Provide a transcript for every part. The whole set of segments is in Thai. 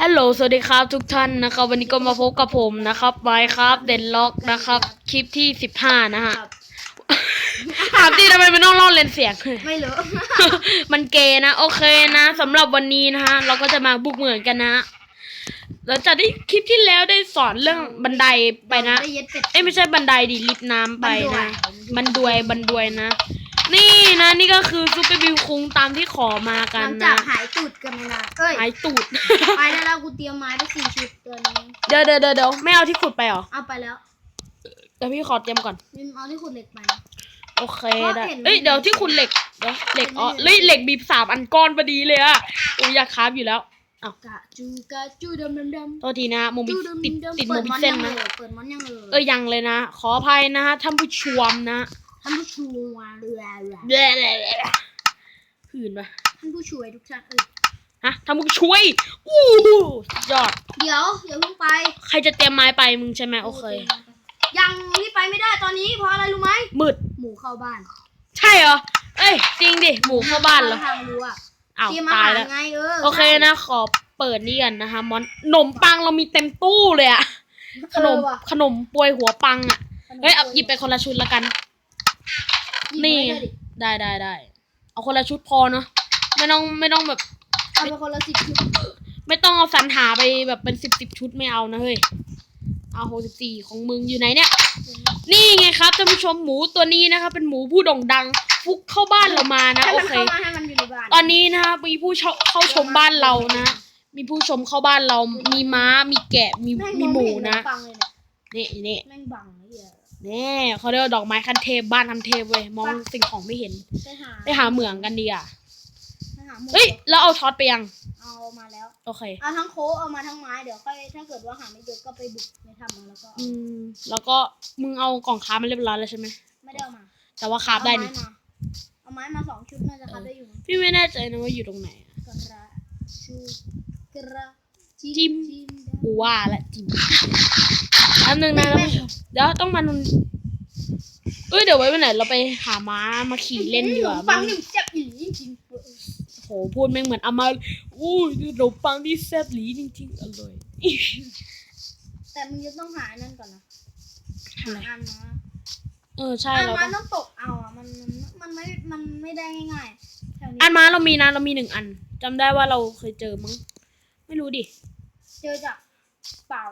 ฮัลโหล สวัสดีครับทุกท่านนะครับ วันนี้ก็มาพบกับผมนะครับไมครับเดนล็อกนะครับ คลิปที่สิบห้านะฮะครับถามที่ทำไมมันต้องล่อเลนเสียงไม่รู้ มันเกย์นะ โอเคนะสำหรับวันนี้นะฮะ เราก็จะมาบุกเหมือนกันนะหลังจากที่คลิปที่แล้วได้สอนเรื่องบันไดไปนะได้เย็ดเป็ดเอ้ยไม่ใช่บันไดดิลิฟต์น้ำไปนะ บับันนดดววยยบันดวยนะ นี่นะนี่ก็คือซูเปอร์บิวคุงตามที่ขอมาหกันลังจานะกหายตูดกันไปนานเอ้ย หายตูด ไปแล้วเรากูเตรียมไม้ไปสี่ชุดตัวนี้ เดี๋ยวเดี๋ยวเดี๋ยวเดี๋ยวไม่เอาที่ขุดไปเหรอเอาไปแล้วเดี๋ยวพี่ขอเตรียมก่อนมิมเอาที่ขุดเหล็กไป โอเคเพราะได้เห็น เอ้ยเดี๋ยวที่คุณเหล็กเดี๋ยวเหล็กอ๋อเห็นไหมเฮ้ยเหล็กบีบสามอันก้อนพอดีเลยอะโอ้ยอยากคราฟอยู่แล้วอ้าวกะจูกะจูดำดำดำโทษทีนะโมบิจูดำติดดำติดโมเปิดบิมอนเส้ยันงเลนะ ยเปิดมอนยังเลยเอ้ยยังเลยนะ ขออภัยนะฮะท่านผู้ชมนะ ท่านผู้ช่วยเรือเรือแย่แย่แย่หื่นปะท่านผู้ช่วยทุกท่านเอ้ยฮะท่านผู้ช่วยอู้หูสุดยอด เดี๋ยวอย่าเพิ่งไป ใครจะเตรียมไม้ไปมึงใช่ไหมโอเค ยังที่ไปไม่ได้ตอนนี้เพราะอะไรรู้ไหมมืด หมูเข้าบ้านใช่เหรอ เอ้ยจริงดิหมูเข้าบ้านเหรอทางรู้อะอ้าวเตรียมอาตายหารแล้ว ไงเออโอเคนะ ขอเปิดนี่กันนะคะมอนขนมปังเรามีเต็มตู้เลยอะขนมเออว่ะขนมปวยหัวปังอะเฮ้ยเอาหยิบไปคนละชุดละกัน หยิบนี่ ไว้เลยดิได้ได้ได้เอาคนละชุดพอเนาะไม่ต้องไม่ต้องแบบ เอาไปคนละสิบชุดไม่ต้องเอาสรรหาไปแบบเป็นสิบสิบชุดไม่เอานะเฮ้ยเอาหกสิบสี่ของมึงอยู่ไหนเนี่ย นี่ไงครับท่านผู้ชมหมูตัวนี้นะครับเป็นหมูผู้โด่งดังฟุกเข้าบ้านเรามานะให้โอมันเค เข้ามาให้มันอยู่ในบ้านตอนนี้นะครับมีผู้เข้าเข้าชมบ้านเรานะ มีผู้ชมเข้าบ้านเรา มีม้ามีแกะมีแม่งมีองหมูไเนนะฟังเลยเนี่ยนี่นี่ แม่งบังไอ้เหี้ย นี่เขาเรียกว่าดอกไม้คันเทพบ้านคันเทพเว้ยมองไปสิ่งของไม่เห็น ไปหาไปหาเหมืองกันดีอะไปหาหมูเฮ้ยแล้วเอาท็อตไปยัง เอามาแล้ว โอเค เอาทั้งโค้กเอามาทั้งไม้เดี๋ยวค่อยถ้าเกิดว่าหาไม่เจอก็ไปบุกในถ้ำเอาแล้วก็เอาอืม แล้วก็มึงเอากล่องค้ามาเรียบร้อยแล้วใช่ไหมไม่ได้เอามาแต่ว่าคราฟได้นี่ เอาม้มาเอาไม้มาสองชุดน่าจะคราฟได้อยู่นะพี่ไม่แน่ใจนะว่าอยู่ตรงไหนอะกระชูกระ จิ้มจิ้มกูว่าและจริงอันหนึ่งนะท่านผู้ชมเดี๋ยวต้องมานุนเอ้ยเดี๋ยวไว้วันไหนเราไปหาม้ามาขี่เล่นดีกว่าฟังหนึ่งเจ็บอีหลีจริงๆโหพูดแม่งเหมือนอามาอู้ยขนมปังที่แซ่บหลีจริงๆอร่อยแต่มึงจะต้องหาอันนั่นก่อนนะหาอันนะเออใช่อันเรามัต้อนงต้องตกเอาอะมันมันไม่มันไม่ได้ง่ายๆแถวนี้อันม้าเรามีนะเรามีหนึ่งอันจำได้ว่าเราเคยเจอมั้งไม่รู้ดิ เจอจากเปล่า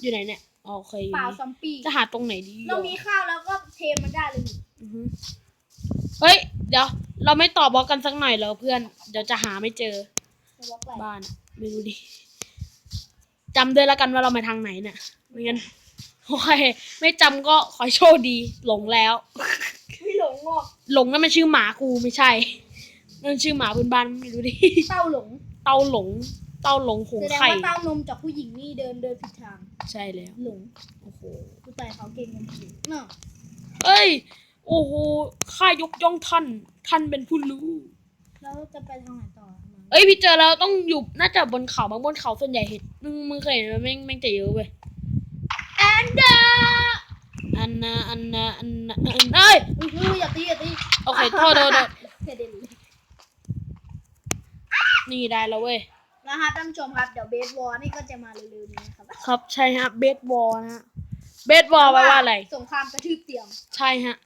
อยู่ไหนเนี่ยอ๋อเคยอยู่เปล่านี่ซอมปี้จะหาตรงไหนดีเรามีข้าวแล้วก็เทมันได้เลยนี่อือฮึเฮ้ย เดี๋ยว เราไม่ตอบบล็อกกันสักหน่อยเหรอเพื่อน เดี๋ยวจะหาไม่เจอจะบล็อกอะไรบ้านอะไม่รู้ดิจำด้วยแล้วกันว่าเรามาทางไหนเนี่ยไม่งั้นโอเคไม่จำก็ขอให้โชคดี หลงแล้ว ไม่หลงหรอกหลงนั่นมันชื่อหมากูไม่ใช่นั่นชื่อหมาพื้นบ้านไม่รู้ดิ เต้าหลงเต้าหลง เต้าหลงหงแสดงไข่ ว่าเต้านมจากผู้หญิงนี่เดินเดินผิดทางใช่แล้ว หลงโอ้โหกูแต่เขาเก่งกันจริงเนาะเอ้ย โอ้โห ข้ายกย่องท่าน ท่านเป็นผู้รู้ แล้วจะไปทางไหนต่อเอ้ยพี่เจอแล้วต้องอยู่น่าจะบนเขาบางบนเขาส่วนใหญ่เห็นมึงมึงเคยเห็นไหมแม่งแม่งจะเยอะเว้ยแอนเดอร์อันนะอันนะอันนะอันเอ้ยอุ้ยอย่าตีอย่าตีโอเคโทษโทษโทษเพเดลีนี่ได้แล้วเว้ย นะคะท่านผู้ชมครับเดี๋ยวเบสบอลนี่ก็จะมาเร็วๆนี้นะครับครับใช่ฮะเบสบอลนะฮะเบสบอลแปลว่าอะไร สงครามกระทืบเตียงใช่ฮะ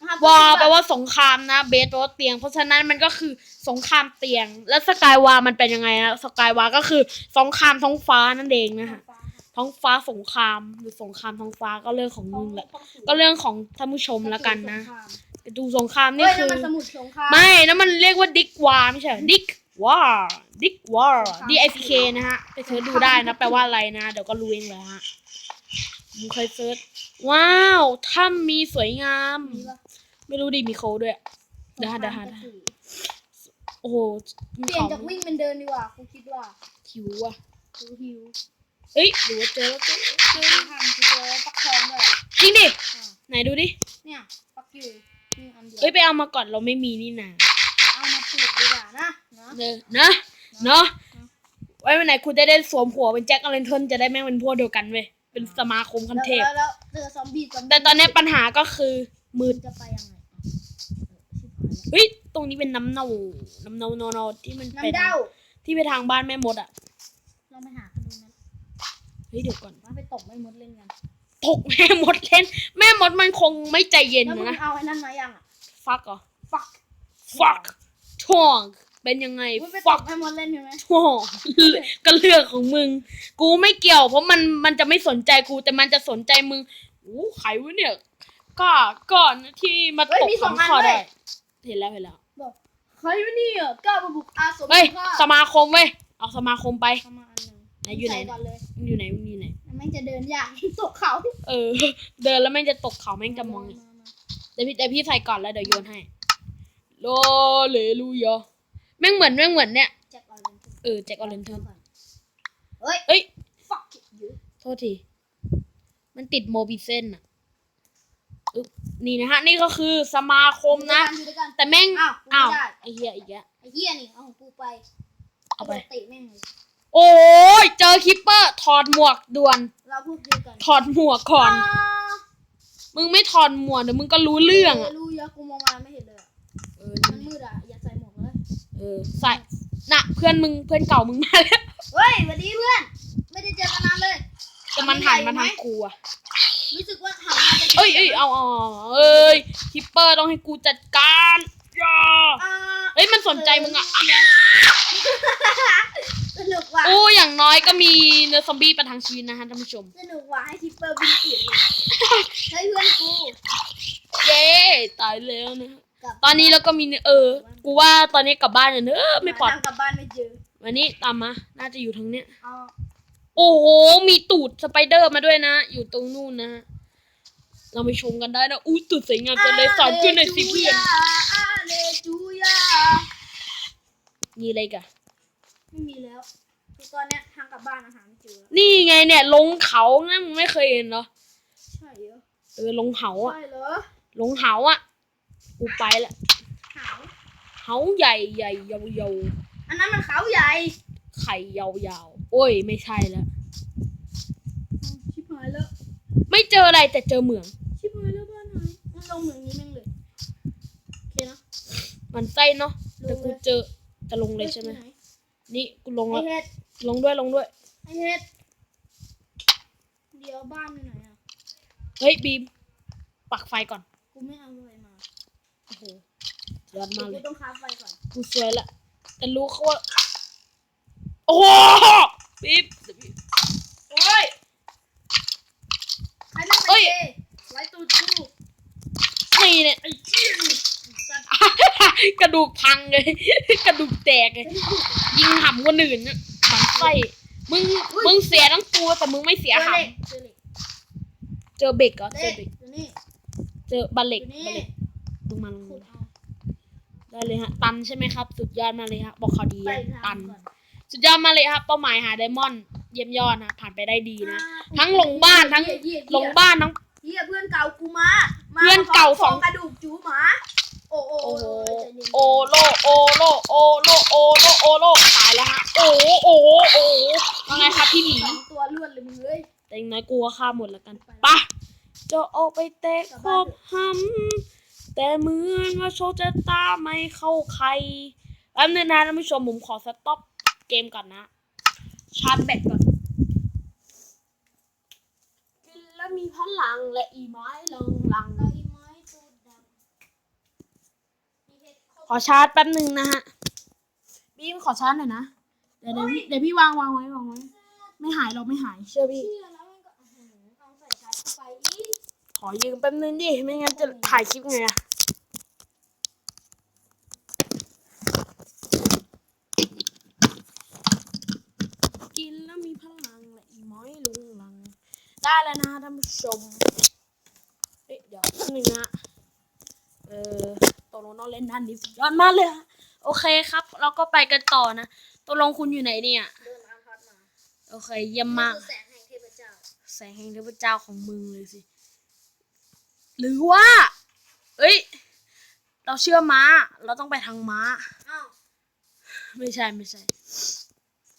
นะครับวอลแปลว่าสงครามนะเบสแปลว่าเตียง เพราะฉะนั้นมันก็คือสงครามเตียง แล้วสกายวามันเป็นยังไงนะสกายวาก็คือสงครามท้องฟ้านั่นเองนะฮะท้องฟ้าสงครามหรือสงครามท้องฟ้าก็เรื่องของมึงแหละก็เรื่องของท่านผู้ชมแล้วกันนะดูสงครามนี่นี่คืคืออมันสมุดสงครามไม่นะมันเรียกว่าดิกวาไม่ใช่ดิก วาดิกวา D I C K นะฮะ ไปเสิร์ชดูได้นะ แปลว่าอะไรนะ เดี๋ยวก็รู้เองเลยฮะผมเคยเสิร์ช ว้าว ถ้ำมีสวยงามมีปะไม่รู้ดิมีโคด้วยเดี๋ยวหาเดี๋ยวหาสงครมกระทืบโอ้โหเปลี่ยนจากวิ่งเป็นเดินดีกว่ากูคิดว่าหิวอะกูหิวเอ้ยหรือว่าเจอแล้วเจอเจอทางกูเจอปักทองด้วยจริงดิอะไหนดูดิ เนี่ยปักอยู่นี่อันเดียวเอ้ยไปเอามาก่อนเราไม่มีนี่นา เอามาปลูกดีกว่านะนะเนอะนะเนาะไว้วันไหนคุณจะได้สวมหัวเป็นแจ็คอเลนเทนจะได้แม่งเป็นพวกเดียวกันเว้ยเป็นสมาคมคันแล้วเทพแล้วแล้วเจอซอมบี้ซอมบี้แต่ตอนนี้ปัญหาก็คือมืด จะไปยังไงอะเออชิบหายแล้วเฮ้ย ตรงนี้เป็นน้ำเน่า น้ำเน่าเน่าๆที่มันไปน้ำเด้าที่ไปทางบ้านแม่มดอะ ลองไปหากันดูนะเฮ้ยเดี๋ยวก่อน ว่าไปตกไม่มดเล่นกันตกแม่มดเล่น แม่มดมันคงไม่ใจเย็นแล้วมึงนะ เอาไอ้นั่นมายังอะ ฟักเหรอ fuck fuck ท่องเป็นยังไงมึงไปต fuck กไม่มดเล่นใช่ไหมท่องก็เลือกของมึง กูไม่เกี่ยว เพราะมันมันจะไม่สนใจกู แต่มันจะสนใจมึงโอ้ใครวะเนี่ย ก็ก่อนที่มาตกคำขอได้เห็นแล้วเห็นแล้วบอกใครวะเนี่ยกล้ามาบุกอาสมเฮ้ยข้าสมาคมเว้ยเอาสมาคมไปเข้ามาอันหนึ่งไหนอยู่ไหนใส่ก่อนเลยมันอยู่ไหนมันอยู่ไหน แล้วแม่งจะเดินยากตกเขาเออ เดินแล้วแม่งจะตกเขาแม่งจะมองาาเดี๋ยวพี่เดี๋ยวพี่ใส่ก่อนแล้วเดี๋ยวโยนให้ โลเลลูยาแม่งเหมือนแม่งเหมือนเนี่ยแจ็คออเรนจ์เออแจ็คออเรนเทิร์นเฮ้ย เอ้ย fuck it you โทษที มันติดโมบิเซนอะอึ๊บนี่นะฮะ นี่ก็คือสมาคมนะ อยู่ด้วยกันแต่แม่งอ้าวกูอ้าวไม่ได้ ไอ้เหี้ยอีกแล้ว ไอ้เหี้ยนี่เอาของกูไปเอาไป เตะแม่งเลยโอ้ยเจอคิปเปอร์ถอดหมวกด่วน เราพูดดีกันถอดหมวกก่อนอ่ามึงไม่ถอดหมวกเดี๋ยวมึงก็รู้เรื่องอะรู้เยอะกูมองมาไม่เห็นเลยอะเออ มันมืดอะอย่าใส่หมวกเลยเออใส่น่ะเพื่อนมึงเพื่อนเก่ามึงมาแล้วเฮ้ยสวัสดีเพื่อน ไม่ได้เจอกันนานเลยแต่มันหันมาทางกูอะรู้สึกว่าหันมาจะเอ้ยเอ้ยเอาเอาเอาเอ้ยคิปเปอร์ต้องให้กูจัดการอย่าอ่าเฮ้ยมันสนใจมึงอะสนุกว่ะโอ้อย่างน้อยก็มีเนื้อซอมบี้ประทังชีวิตนะฮะท่านผู้ชมสนุกว่ะให้ทิปเปอร์บินเปลี่ยนเลยเฮ้ยเพื่อนกู เย้ตายแล้วนะฮะกลับ ตอนนี้เราก็มีเออ กูว่าตอนนี้กลับบ้านเนี่ยเนอะไม่ปลอดหาทางกลับบ้านไม่เจอวันนี้ตามมา น่าจะอยู่ทางเนี้ย เอาโอ้โห มีตูดสไปเดอร์มาด้วยนะ อยู่ตรงนู่นนะฮะเราไปชมกันได้นะ อุ้ยตูดสวยงามจังเลยสอนเพื่อนหน่อยสิเพื่อน อาเลจูยามีอะไรอีกัน ไม่มีแล้วคือตอนเนี้ยทางกลับบ้านอาหารไม่เจอแล้วนี่ไงเนี่ยลงเขานะมึงไม่เคยเห็นเหรอ ใช่เหรอเออลงเขาอะใช่เหรอลงเขาอะ กูไปละขาวเขาใหญ่ใหญ่ยาวยาวอันนั้นมันเขาใหญ่ ไข่ยาวยาวโอ้ย ไม่ใช่แล้วชิบหายแล้ว ไม่เจออะไรแต่เจอเหมือง ชิบหายแล้วบ้านหายงั้นลงเหมืองนี้แม่งเลยโอเคนะมันไส้เนาะลงเลยแต่กูเจอจะลงเลยใช่ไหมที่นนี่กูลงไอแล้วเฮ็ดลงด้วยลงด้วย ไอเฮ็ดเดี๋ยวบ้านอยู่ไหนอะเฮ้ยบีมปักไฟก่อน กูไม่เอาอะไรมาโอ้โห ยอดมากเลกูยต้องค้าไฟก่อนกูสวยละแต่รู้เขาว่าโอ้โหบีมบีมโอ้ย ใครนั่งเอ้ไปยเจไล่ตูดกูนี่เนี่ย ไอ้เจี๊ยนี่สัตว์กระดูกพังเลย กระดูกแตกเลยยิงหำคนอื่นน่ะหมันไส้มึงมึงเสียทั้งตัวแต่มึงไม่เสียเจอหเหล็กเจอเหล็กำเจอเบรกเหรอเจเล็อกเบรกอยู่นี่เจอบัลอเล็กยู่นี่บัลเล็กลงมาลงขุมาดเอา ได้เลยฮะ ตันใช่ไหมครับ สุดยอดมากเลยฮะ บอกเขาดีไปอะตัทานงก่อนสุดยอดมากเลยครับ เป้าหมายหาไดมอนด์เยี่ยมยอดนะ ผ่านไปได้ดีนะอ่าทั้งลงบ้านทั้ง เหี้ยเหี้ยลงบ้านทั้งเฮียเพื่อนเก่ากูมามาเพื่อนเก่าสอง กระดูกจูหมาโอ้โอ้โอ้โหใจเย็นๆโอโลโอโลโอโลโอโลโอโลตายแล้วฮะ โอ้โหโอ้โหโอ้โหว่าไงครับพี่หมีสองตัวล้วนเลยมึงเอ้ยแต่อย่างน้อยกูก็ฆ่าหมดแล้วกันไปะจะออกไปเตะครบหำ แต่เหมือนว่าโชคชะตาไม่เข้าใครแป๊บนึงนะท่านผู้ชมผมขอสต็อปเกมก่อนนะชาร์จแบตก่อนกินแล้วมีพลังและอีไม้ลงลังใบไม้ตูดดำมีเห็ดครบขอชาร์จแป๊บหนึ่งนะฮะบีมขอชาร์จหน่อยนะเดี๋ยวเดี๋ยวพี่เดี๋ยวพี่วางวางไว้วางไว้ไม่หายเราไม่หายเชื่อพี่เชื่อแล้วมันก็อื้อหือเอาใส่ชาร์จเข้าไปอีกขอยืมแป๊บนึงดิไม่งั้นจะถ่ายคลิปไงอะกินแล้วมีพลังและอีไม้ลุงลัง ได้แล้วนะท่านผู้ชมเฮ้ยเดี๋ยวแป๊บนึงนะเออตกลงต้องเล่นด้านนี้สุดยอดมากเลยอะโอเคครับ เราก็ไปกันต่อนะตกลงคุณอยู่ไหนเนี่ยเดินอาพัดมาโอเคเยี่ยมมากนี่คือแสงแห่งเทพเจ้าแสงแห่งเทพเจ้าของมึงเลยสิหรือว่า เอ้ย เราเชื่อม้า เราต้องไปทางม้าอ้าวไม่ใช่ไม่ใช่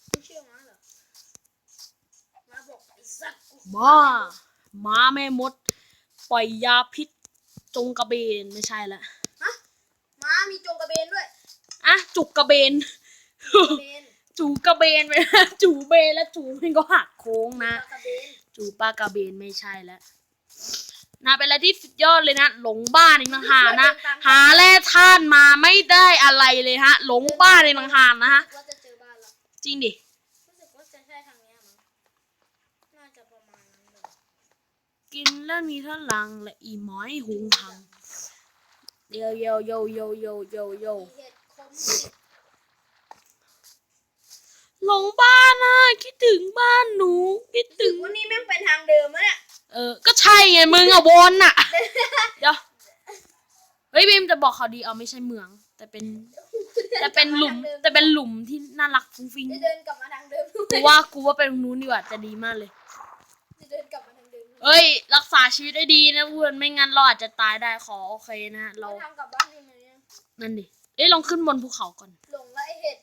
ไม่เชื่อม้าเหรอม้าบอกไอ้สัตว์กู ม้าม้าแม่มด ปล่อยยาพิษจงกระเบนไม่ใช่ละฮะม้ามีจงกระเบนด้วยอะจุกกระเบน กระเบนจูกระเบนไปนะจูเบนแล้วจูมันก็หักโค้งนะปลากระเบนจูปลากระเบนไม่ใช่แล้วนะเป็นอะไรที่สุดยอดเลยนะ หลงบ้านอีกต่างหากนะ หาแร่ธาตุมาไม่ได้อะไรเลยฮะ หลงบ้านอีกต่างหากนะฮะรู้สึกว่าจะเจอบ้านเราจริงดิ รู้สึกว่าจะใช่ทางเนี้ยมั้งน่าจะประมาณนั้นเลย กินแล้วมีพลังและอีหมอยหุงหังโยโยโยโยโยโยโยมีเห็ดคมติดหลงบ้านนะคิดถึงบ้านหนู คิดถึถึงงวันนี้แม่งเป็นทางเดิมอะเนี่ยเออ ก็ใช่ไงมึงอะวนอะเดี๋ยวเฮ้ยบีมจะบอกเขาดีเอาไม่ใช่เมือง แต่เป็น แต่เป็นหลุม แต่เป็นหลุมที่น่ารักฟุ้งฟิ้งจะเดินกลับมาทางเดิมกูว่ากูว่าเป็นตรงนู้นดีกว่าจะดีมากเลย เดิมเอ้ย รักษาชีวิตได้ดีนะเพื่อนไม่งั้นเราอาจจะตายได้ขอโอเคนะเราเราทางกลับบ้านดีไหมเนี่ยนั่นดิเอ้ยลองขึ้นบนภูเขาก่อน หลงแล้วไอ้เห็ด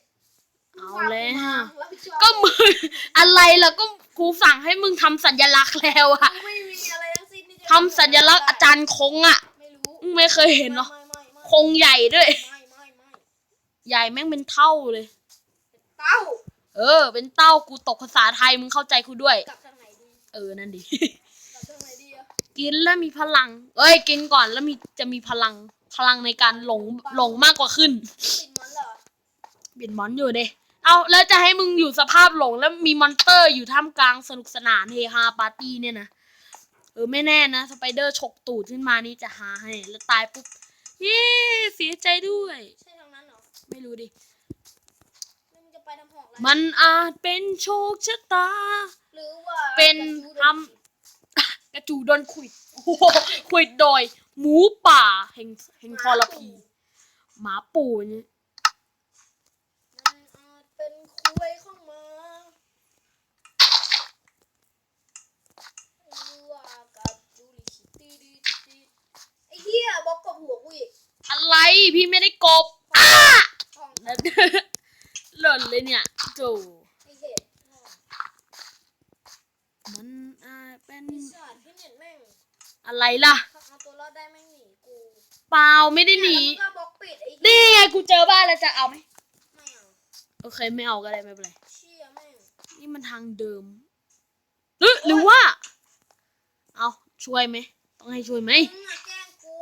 เอาแล้วรับผิดชอบก็มึงอะไรล่ะก็กูสั่งให้มึงทำสัญลักษณ์แล้วอะไม่มีอะไรทั้งสิ้นที่จะทำสัญลักษณ์อาจารย์คงอะไม่รู้มึงไม่เคยเห็นเหรอไม่ไม่ไม่คงใหญ่ด้วย ไม่ไม่ไม่ใหญ่แม่งเป็นเท่าเลย เต้าเออ เป็นเต้ากูตกภาษาไทยมึงเข้าใจกูด้วย กลับทางไหนดี เออ นั่นดิ กินแล้วมีพลัง เอ้ย กินก่อนแล้วมีจะมีพลังพลังในการหลงหลงมากกว่าขึ้น ติดมันเหรอบิดมอนอยู่เด้เอาแล้วจะให้มึงอยู่สภาพหลงแล้วมีมอนเตอร์อยู่ท่ามกลางสนุกสนานเฮฮาปาร์ตี้เนี่ยนะ เออไม่แน่นะสไปเดอร์ฉกตูดขึ้นมานี่จะหาให้แล้วตายปุ๊บ เย้เสียใจด้วย ใช่ทางนั้นเหรอไม่รู้ดิ แล้วมึงจะไปทำหอกอะไรมันอาจเป็นโชคชะตา หรือว่าเป็นจะดูท กระจูโดนขวิดโอ้โหขวิดโดย หมูป่าแห่งแห่งทรพี หมาปู่เนี่ยมันอาจเป็นคุยเข้ามาหรือว่ากับจูลิคิตตี้ดิดิไอ้เหี้ยบล็อกกับหัวกูอีกอะไรพี่ไม่ได้กบอ้าห้องแล้วหล่นเลยเนี่ยโจ ไอ้เห็ดห้อง มันอาจเป็น ไอ้สัตว์ที่ เน็ตแม่งอะไรล่ะถ้าเอาตัวรอดได้แม่งหนีกูเปล่าไม่ได้หนีเนี่ยแล้วมึงก็บล็อกปิดไอ้นี่ไงกูเจอบ้านแล้วจะเอาไหมไม่เอาโอเคไม่เอาก็ได้ไม่เป็นไรเชี่ยแม่งนี่มันทางเดิมหรือหรือว่า เอาช่วยไหมต้องให้ช่วยไหมมึงอะแกล้งกู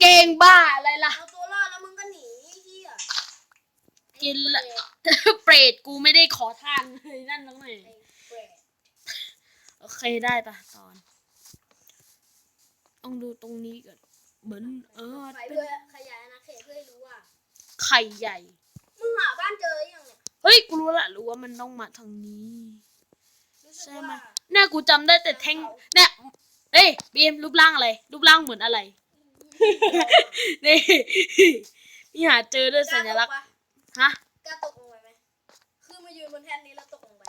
เก่งบ้าอะไรล่ะ เอาตัวรอดแล้วมึงก็หนีไอ้เหี้ยกินละไอ้เปรตกูไม่ได้ขอทานเลยนั่นน้องหน่อยเปรต โอเคได้ปะตอน ต้องดูตรงนี้ก่อนเหมือนเออไปเป็นเพื่อขยายอาณาเขตเพื่อให้รู้ว่า ไข่ใหญ่ มึงหาบ้านเจอยังเนี่ยเฮ้ยกูรู้ละรู้ว่ามันต้องมาทางนี้ รู้สึกใช่ไหมว่าเนี่ยกูจำได้แต่แท่งเนี่ยเอ้ยบีมรูปร่างอะไร รูปร่างเหมือนอะไร นี่นี่หาเจอด้วยสัญลักษณ์ฮะ กล้าตกลงไปไหมคือมายืนบนแท่นนี้แล้วตกลงไป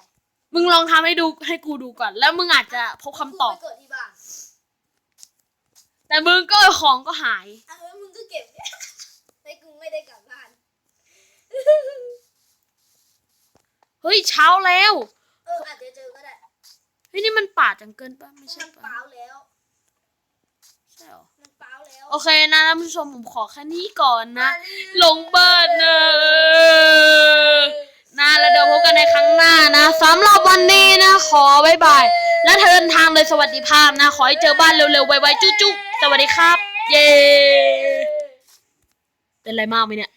มึงลองทำให้ดูให้กูดูก่อน แล้วมึงอาจจะพบคำตอบ กูไปเกิดที่บ้าน แต่มึงก็ของก็หายอะแล้วมึงก็เก็บเนี่ยแต่กูไม่ได้กลับบ้าน เฮ้ยเช้าแล้ว เอออาจจะเจอก็ได้เฮ้ยนี่มันป่าจังเกินปะไม่ใช่มันปะเปล่าแล้ว ใช่หรอ มันเปล่าแล้วโอเคนะท่านผู้ชมผมขอแค่นี้ก่อนนะมาเรื่อยๆลงเบิร์นเนอะนะแล้วเดี๋ยวพบกันในครั้งหน้านะสำหรับวันนี้นะ ขอบายบาย และเดินทางโดยสวัสดิภาพนะ ขอให้เจอบ้านเร็วๆไวๆจุ๊บๆ สวัสดีครับ เย้ เป็นไรมากไหมเนี่ย